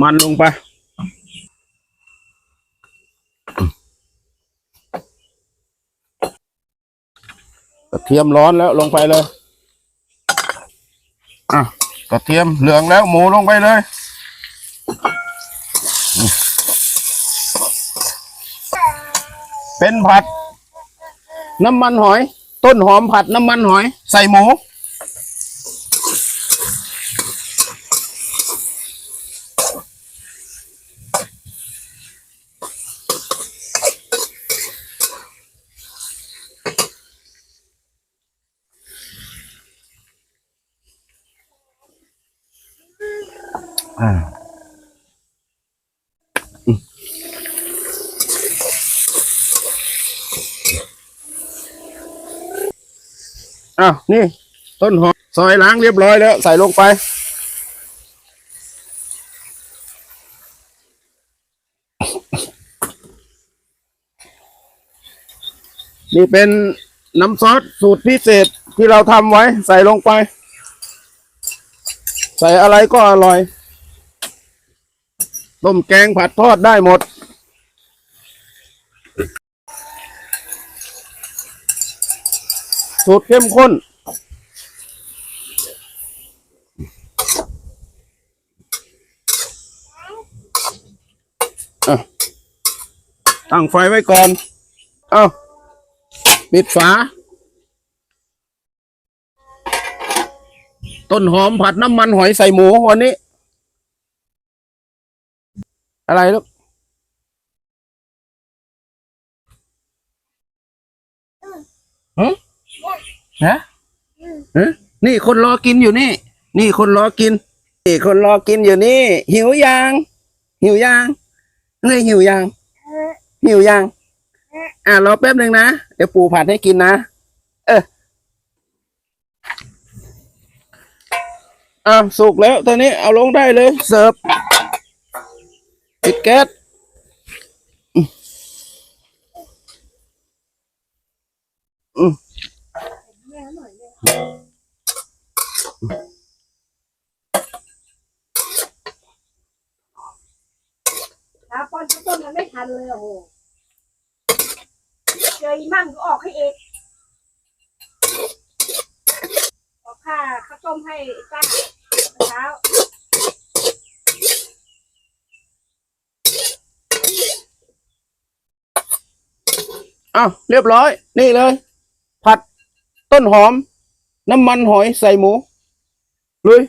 มันลงไป กระเทียมร้อนแล้วลงไปเลย อะ กระเทียมเหลืองแล้วหมูลงไปเลยเป็นผัด น้ำมันหอย ต้นหอมผัดน้ำมันหอย ใส่หมู อ่าอืมอ้าวนี่ ต้นหอมซอยล้างเรียบร้อยแล้ว ใส่ลงไป นี่เป็นน้ำซอสสูตรพิเศษที่เราทำไว้ ใส่ลงไป ใส่อะไรก็อร่อย ต้มแกงผัดทอดได้หมด สูตรเข้มข้นอะตั้งไฟไว้ก่อน เอ้า ปิดฝา ต้นหอมผัดน้ำมันหอยใส่หมูวันนี้ อะไรลูกฮะฮะฮะนี่คนรอกินอยู่นี่ นี่คนรอกินนี่คนรอกินอยู่นี่ หิวยัง หิวยังเฮ้ยหิวยัง หิวยัง อะรอแป๊บหนึ่งนะ เดี๋ยวปู่ผัดให้กินนะ เอออะสุกแล้วตอนนี้เอาลงได้เลย เสิร์ฟ ปิดแก๊สอืมอืมหาปอนต้นมันไม่ทันเลยโอ้โหเจออีมั่งก็ออกให้เองออกค่าข้าวต้มให้ป้าเช้า อ้าวเรียบร้อย นี่เลย ผัดต้นหอม น้ำมันหอยใส่หมูลุย